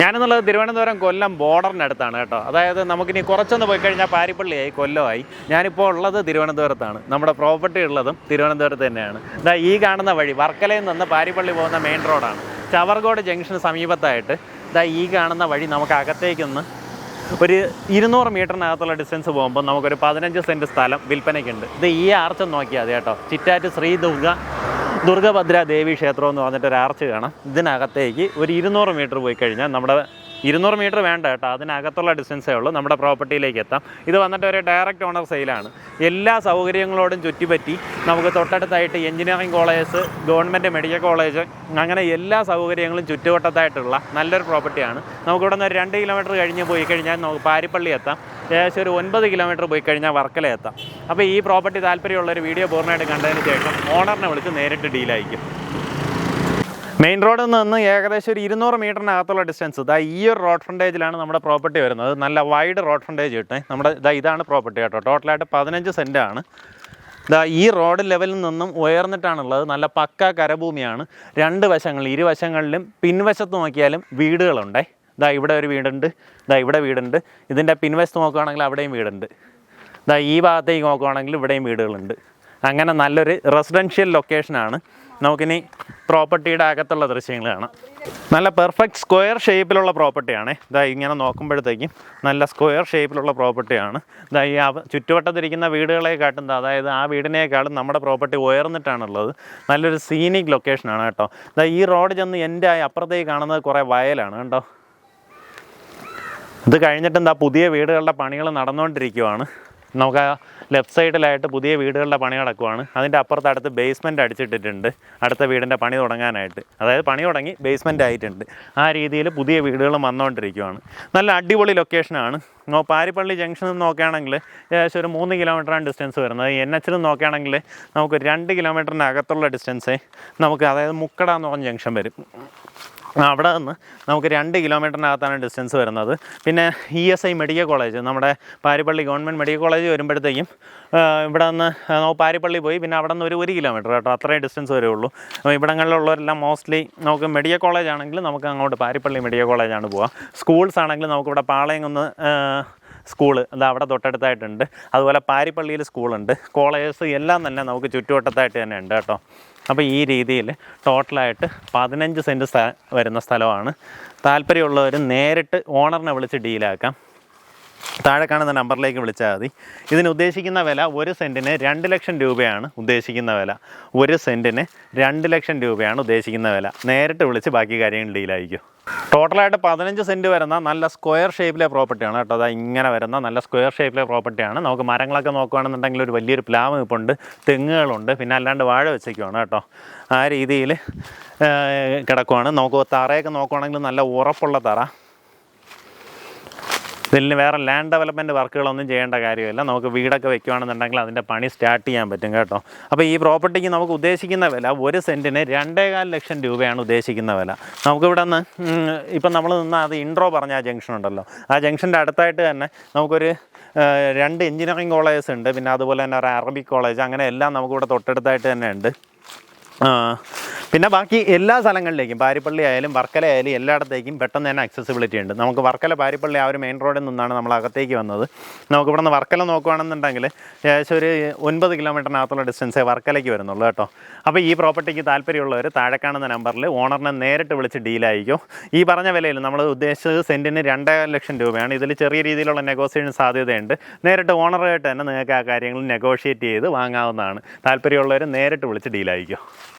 ഞാനെന്നുള്ളത് തിരുവനന്തപുരം കൊല്ലം ബോർഡറിനടുത്താണ് കേട്ടോ. അതായത് നമുക്കിനി കുറച്ചൊന്ന് പോയി കഴിഞ്ഞാൽ പാരിപ്പള്ളിയായി കൊല്ലമായി. ഞാനിപ്പോൾ ഉള്ളത് തിരുവനന്തപുരത്താണ്. നമ്മുടെ പ്രോപ്പർട്ടി ഉള്ളതും തിരുവനന്തപുരത്ത് തന്നെയാണ്. ഇതാ ഈ കാണുന്ന വഴി വർക്കലയിൽ നിന്ന് പാരിപ്പള്ളി പോകുന്ന മെയിൻ റോഡാണ് ചവർഗോഡ് ജംഗ്ഷന് സമീപത്തായിട്ട്. ഇതാ ഈ കാണുന്ന വഴി നമുക്ക് അകത്തേക്കൊന്ന് ഒരു ഇരുന്നൂറ് മീറ്ററിനകത്തുള്ള ഡിസ്റ്റൻസ് പോകുമ്പോൾ നമുക്കൊരു പതിനഞ്ച് സെന്റ് സ്ഥലം വിൽപ്പനയ്ക്കുണ്ട്. ഇത് ഈ ആർച്ചം നോക്കിയാൽ മതി കേട്ടോ. ചിറ്റാറ്റ് ശ്രീ ദുർഗ ദുർഗഭദ്ര ദേവി ക്ഷേത്രം എന്ന് പറഞ്ഞിട്ട് ഒരു ആർച്ച് കാണാം. ഇതിനകത്തേക്ക് ഒരു ഇരുന്നൂറ് മീറ്റർ പോയി കഴിഞ്ഞാൽ നമ്മുടെ ഇരുന്നൂറ് മീറ്റർ വേണ്ട കേട്ടോ. അതിനകത്തുള്ള ഡിസ്റ്റൻസേ ഉള്ളൂ. നമ്മുടെ പ്രോപ്പർട്ടിയിലേക്ക് എത്താം. ഇത് വന്നിട്ട് ഒരു ഡയറക്റ്റ് ഓണർ സെയിലാണ് എല്ലാ സൗകര്യങ്ങളോടും ചുറ്റിപ്പറ്റി നമുക്ക് തൊട്ടടുത്തായിട്ട് engineering college government medical college അങ്ങനെ എല്ലാ സൗകര്യങ്ങളും ചുറ്റുവട്ടത്തായിട്ടുള്ള നല്ലൊരു പ്രോപ്പർട്ടിയാണ് നമുക്കിവിടെ നിന്ന് ഒരു രണ്ട് കിലോമീറ്റർ കഴിഞ്ഞ് പോയി കഴിഞ്ഞാൽ നമുക്ക് പാരിപ്പള്ളി എത്താം. ഏകദേശം ഒരു ഒൻപത് കിലോമീറ്റർ പോയി കഴിഞ്ഞാൽ വർക്കല എത്താം. അപ്പോൾ ഈ പ്രോപ്പർട്ടി താല്പര്യമുള്ള ഒരു വീഡിയോ പൂർണമായിട്ട് കണ്ടതിന് ശേഷം ഓണറിനെ വിളിച്ച് നേരിട്ട് ഡീലായിരിക്കും മെയിൻ റോഡിൽ നിന്ന് ഏകദേശം ഒരു ഇരുന്നൂറ് മീറ്ററിനകത്തുള്ള ഡിസ്റ്റൻസ് ഇതാ ഈ ഒരു റോഡ് ഫ്രണ്ടേജിലാണ് നമ്മുടെ പ്രോപ്പർട്ടി വരുന്നത്. നല്ല വൈഡ് റോഡ് ഫ്രണ്ടേജ് കിട്ടേ നമ്മുടെ ഇതാ ഇതാണ് പ്രോപ്പർട്ടി കേട്ടോ. ടോട്ടലായിട്ട് പതിനഞ്ച് സെന്റാണ് ഇതാ ഈ റോഡ് ലെവലിൽ നിന്നും ഉയർന്നിട്ടാണുള്ളത്. നല്ല പക്ക കരഭൂമിയാണ്. രണ്ട് വശങ്ങളിൽ ഇരുവശങ്ങളിലും പിൻവശത്ത് നോക്കിയാലും വീടുകളുണ്ടേ. ഇതാ ഇവിടെ ഒരു വീടുണ്ട്. ഇതാ ഇവിടെ വീടുണ്ട്. ഇതിന്റെ പിൻവശത്ത് നോക്കുകയാണെങ്കിൽ അവിടെയും വീടുണ്ട്. ഇതാ ഈ ഭാഗത്തേക്ക് നോക്കുകയാണെങ്കിൽ ഇവിടെയും വീടുകളുണ്ട്. അങ്ങനെ നല്ലൊരു റെസിഡൻഷ്യൽ ലൊക്കേഷനാണ് നമുക്കിനി പ്രോപ്പർട്ടിയുടെ അകത്തുള്ള ദൃശ്യങ്ങളാണ്. നല്ല പെർഫെക്റ്റ് സ്ക്വയർ ഷേപ്പിലുള്ള പ്രോപ്പർട്ടിയാണ് ഇതാ ഇങ്ങനെ നോക്കുമ്പോഴത്തേക്കും നല്ല സ്ക്വയർ ഷേപ്പിലുള്ള പ്രോപ്പർട്ടിയാണ് ഇതാ ഈ ചുറ്റുവട്ടത്തിരിക്കുന്ന വീടുകളെ കാട്ടുന്നത് അതായത് ആ വീടിനേക്കാളും നമ്മുടെ പ്രോപ്പർട്ടി ഉയർന്നിട്ടാണുള്ളത്. നല്ലൊരു സീനിക് ലൊക്കേഷനാണ് കേട്ടോ. ഇതാ ഈ റോഡ് ചെന്ന് എന്റെ അപ്പുറത്തേക്ക് കാണുന്നത് കുറേ വയലാണ് കേട്ടോ. ഇത് കഴിഞ്ഞിട്ട് എന്താ പുതിയ വീടുകളുടെ പണികൾ നടന്നുകൊണ്ടിരിക്കുവാണ്. നമുക്ക് ലെഫ്റ്റ് സൈഡിലായിട്ട് പുതിയ വീടുകളുടെ പണി നടക്കുവാണ്. അതിന്റെ അപ്പുറത്ത് അടുത്ത് ബേസ്മെന്റ് അടിച്ചിട്ടിട്ടുണ്ട്. അടുത്ത വീടിന്റെ പണി തുടങ്ങാനായിട്ട്. അതായത് പണി തുടങ്ങി ബേസ്മെന്റ് ആയിട്ടുണ്ട്. ആ രീതിയിൽ പുതിയ വീടുകൾ വന്നുകൊണ്ടിരിക്കുവാണ് നല്ല അടിപൊളി ലൊക്കേഷനാണ് പാരിപ്പള്ളി ജംഗ്ഷനിൽ നിന്ന് നോക്കുകയാണെങ്കിൽ ഏകദേശം ഒരു മൂന്ന് കിലോമീറ്ററാണ് ഡിസ്റ്റൻസ് വരുന്നത്. എൻ എച്ചിൽ നിന്ന് നോക്കുകയാണെങ്കിൽ നമുക്ക് രണ്ട് കിലോമീറ്ററിനകത്തുള്ള ഡിസ്റ്റൻസേ നമുക്ക് അതായത് മുക്കട എന്ന് പറഞ്ഞ ജംഗ്ഷൻ വരും. അവിടെ നിന്ന് നമുക്ക് രണ്ട് കിലോമീറ്ററിനകത്താണ് ഡിസ്റ്റൻസ് വരുന്നത്. പിന്നെ E S I medical college നമ്മുടെ പാരിപ്പള്ളി ഗവൺമെന്റ് മെഡിക്കൽ കോളേജ് വരുമ്പോഴത്തേക്കും ഇവിടെ നിന്ന് നമുക്ക് പാരിപ്പള്ളി പോയി പിന്നെ അവിടെ നിന്ന് ഒരു ഒരു കിലോമീറ്റർ കേട്ടോ അത്രയും ഡിസ്റ്റൻസ് വരുള്ളൂ ഇവിടങ്ങളിലുള്ളവരെല്ലാം മോസ്റ്റ്ലി നമുക്ക് മെഡിക്കൽ കോളേജ് ആണെങ്കിലും നമുക്ക് അങ്ങോട്ട് പാരിപ്പള്ളി മെഡിക്കൽ കോളേജാണ് പോവുക സ്കൂൾസ് ആണെങ്കിൽ നമുക്കിവിടെ പാളയംകുന്ന് സ്കൂൾ അത് അവിടെ തൊട്ടടുത്തായിട്ടുണ്ട്. അതുപോലെ പാരിപ്പള്ളിയിൽ സ്കൂളുണ്ട് കോളേജസ് എല്ലാം തന്നെ നമുക്ക് ചുറ്റുവട്ടത്തായിട്ട് തന്നെ ഉണ്ട് കേട്ടോ. അപ്പോൾ ഈ രീതിയിൽ ടോട്ടലായിട്ട് പതിനഞ്ച് സെന്റ് വരുന്ന സ്ഥലമാണ്. താല്പര്യമുള്ളവർ നേരിട്ട് ഓണറിനെ വിളിച്ച് ഡീലാക്കാം. താഴെ കാണുന്ന നമ്പറിലേക്ക് വിളിച്ചാൽ മതി. ഇതിന് ഉദ്ദേശിക്കുന്ന വില ഒരു സെന്റിന് രണ്ട് ലക്ഷം രൂപയാണ് ഉദ്ദേശിക്കുന്ന വില. ഒരു സെന്റിന് രണ്ട് ലക്ഷം രൂപയാണ് ഉദ്ദേശിക്കുന്ന വില. നേരിട്ട് വിളിച്ച് ബാക്കി കാര്യങ്ങൾ ഡീലായിരിക്കും ടോട്ടലായിട്ട് പതിനഞ്ച് സെന്റ് വരുന്ന നല്ല സ്ക്വയർ ഷേപ്പിലെ പ്രോപ്പർട്ടിയാണ് കേട്ടോ. അതാ ഇങ്ങനെ വരുന്ന നല്ല സ്ക്വയർ ഷേപ്പിലെ പ്രോപ്പർട്ടിയാണ് നമുക്ക് മരങ്ങളൊക്കെ നോക്കുകയാണെന്നുണ്ടെങ്കിൽ ഒരു വലിയൊരു പ്ലാവ് ഇപ്പുണ്ട് തെങ്ങുകളുണ്ട് പിന്നെ അല്ലാണ്ട് വാഴ വെച്ചേക്കുവാണ് കേട്ടോ. ആ രീതിയിൽ കിടക്കുവാണ്. നമുക്ക് തറയൊക്കെ നോക്കുവാണെങ്കിൽ നല്ല ഉറപ്പുള്ള തറ. ഇതിന് വേറെ ലാൻഡ് ഡെവലപ്മെന്റ് വർക്കുകളൊന്നും ചെയ്യേണ്ട കാര്യമില്ല. നമുക്ക് വീടൊക്കെ വെക്കുകയാണെന്നുണ്ടെങ്കിൽ അതിന്റെ പണി സ്റ്റാർട്ട് ചെയ്യാൻ പറ്റും കേട്ടോ. അപ്പോൾ ഈ പ്രോപ്പർട്ടിക്ക് നമുക്ക് ഉദ്ദേശിക്കുന്ന വില ഒരു സെന്റിന് രണ്ടേകാൽ ലക്ഷം രൂപയാണ് ഉദ്ദേശിക്കുന്ന വില. നമുക്കിവിടെ നിന്ന് ഇപ്പം നമ്മൾ നിന്ന് അത് ഇൻട്രോ പറഞ്ഞ ആ ജംഗ്ഷൻ ഉണ്ടല്ലോ. ആ ജംഗ്ഷന്റെ അടുത്തായിട്ട് തന്നെ നമുക്കൊരു രണ്ട് എഞ്ചിനീയറിംഗ് കോളേജസ് ഉണ്ട്. പിന്നെ അതുപോലെ തന്നെ ഒരു അറബിക് കോളേജ് അങ്ങനെ എല്ലാം നമുക്കിവിടെ തൊട്ടടുത്തായിട്ട് തന്നെ ഉണ്ട്. പിന്നെ ബാക്കി എല്ലാ സ്ഥലങ്ങളിലേക്കും പാരിപ്പള്ളി ആയാലും വർക്കല ആയാലും എല്ലായിടത്തേക്കും പെട്ടെന്ന് തന്നെ അക്സസിബിലിറ്റി ഉണ്ട്. നമുക്ക് വർക്കല പാരിപ്പള്ളി ആ ഒരു മെയിൻ റോഡിൽ നിന്നാണ് നമ്മൾ അകത്തേക്ക് വന്നത്. നമുക്ക് ഇവിടെ നിന്ന് വർക്കല നോക്കുകയാണെന്നുണ്ടെങ്കിൽ ഏകദേശം ഒരു ഒൻപത് കിലോമീറ്ററിനകത്തുള്ള ഡിസ്റ്റൻസേ വർക്കലയ്ക്ക് വരുന്നുള്ളൂ കേട്ടോ. അപ്പോൾ ഈ പ്രോപ്പർട്ടിക്ക് താല്പര്യമുള്ളവർ താഴെ കാണുന്ന നമ്പറിൽ ഓണറിനെ നേരിട്ട് വിളിച്ച് ഡീലായിരിക്കും ഈ പറഞ്ഞ വിലയിൽ നമ്മൾ ഉദ്ദേശിച്ചത് സെന്റിന് രണ്ട് ലക്ഷം രൂപയാണ്. ഇതിൽ ചെറിയ രീതിയിലുള്ള നെഗോസിയേഷൻ സാധ്യതയുണ്ട്. നേരിട്ട് ഓണറായിട്ട് തന്നെ നിങ്ങൾക്ക് ആ കാര്യങ്ങൾ നെഗോഷിയേറ്റ് ചെയ്ത് വാങ്ങാവുന്നതാണ്. താല്പര്യമുള്ളവർ നേരിട്ട് വിളിച്ച് ഡീലായിരിക്കും